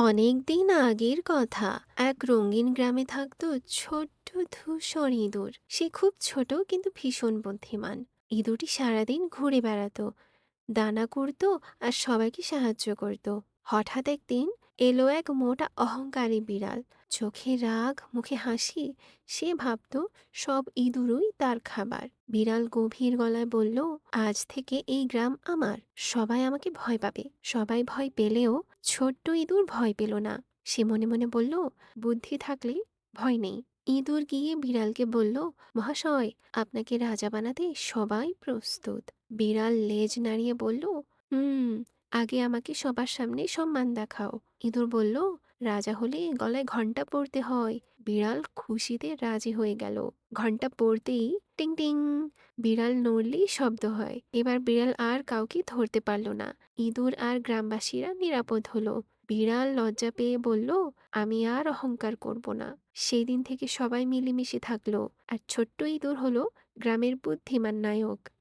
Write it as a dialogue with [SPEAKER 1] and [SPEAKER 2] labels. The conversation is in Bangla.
[SPEAKER 1] অনেক দিন আগের কথা। এক রঙিন গ্রামে থাকত ছোট্ট ধূসর ইঁদুর। সে খুব ছোট কিন্তু ভীষণ বুদ্ধিমান। ইঁদুরটি সারাদিন ঘুরে বেড়াতো, দানা করতো আর সবাইকে সাহায্য করত। হঠাৎ একদিন এলো এক মোটা অহংকারী বিড়াল। চোখে রাগ, মুখে হাসি, সে ভাবতো সব ইঁদুরই তার খাবার। বিড়াল গভীর গলায় বলল, আজ থেকে এই গ্রাম আমার। সবাই আমাকে ভয় পাবে। সবাই ভয় পেলেও ছোট্ট ইঁদুর ভয় পেল না। সে মনে মনে বলল, বুদ্ধি থাকলে ভয় নেই। ইঁদুর গিয়ে বিড়ালকে বলল, মহাশয়, আপনাকে রাজা বানাতে সবাই প্রস্তুত। বিড়াল লেজ নাড়িয়ে বলল, হুম আগে আমাকে সবার সামনে সম্মান দেখাও। ইঁদুর বলল, রাজা হলে গলায় ঘণ্টা পড়তে হয়। বিড়াল খুশিতে রাজি হয়ে গেল। ঘণ্টা পড়তেই টিং টিং বিড়াল নড়লেই শব্দ হয়। এবার বিড়াল আর কাউকে ধরতে পারল না। ইঁদুর আর গ্রামবাসীরা নিরাপদ হলো। বিড়াল লজ্জা পেয়ে বলল, আমি আর অহংকার করব না। সেই দিন থেকে সবাই মিলেমিশে থাকল। আর ছোট্ট ইঁদুর হলো গ্রামের বুদ্ধিমান নায়ক।